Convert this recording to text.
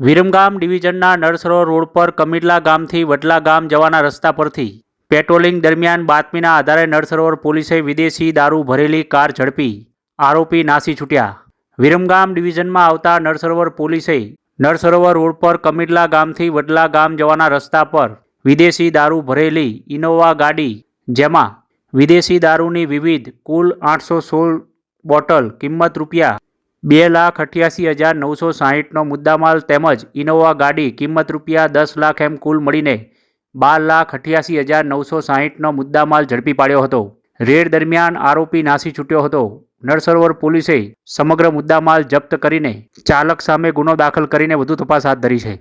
Viramgam ડિવિઝનના નરસરો road પર કમિડલા ગામથી વડલા ગામ જવાના રસ્તા પરથી પેટ્રોલિંગ દરમિયાન બાતમીના આધારે નરસરોવર પોલીસે વિદેશી દારૂ ભરેલી કાર ઝડપી. આરોપી નાસી છૂટ્યા. વિરમગામ ડિવિઝનમાં આવતા નરસરોવર પોલીસે નરસરોવર રોડ પર કમિડલા ગામથી વડલા ગામ જવાના રસ્તા પર વિદેશી દારૂ ભરેલી ઇનોવા ગાડી, જેમાં વિદેશી દારૂની વિવિધ કુલ આઠસો સોળ બોટલ કિંમત રૂપિયા બે લાખ અઠ્યાસી હજાર નવસો સાહીઠનો મુદ્દામાલ તેમજ ઇનોવા ગાડી કિંમત રૂપિયા દસ લાખ એમ કુલ મળીને બાર લાખ અઠ્યાસી હજાર નવસો સાહીઠનો મુદ્દામાલ ઝડપી પાડ્યો હતો. રેડ દરમિયાન આરોપી નાસી છૂટ્યો હતો. નરસરોવર પોલીસે સમગ્ર મુદ્દામાલ જપ્ત કરીને ચાલક સામે ગુનો દાખલ કરીને વધુ તપાસ હાથ ધરી છે.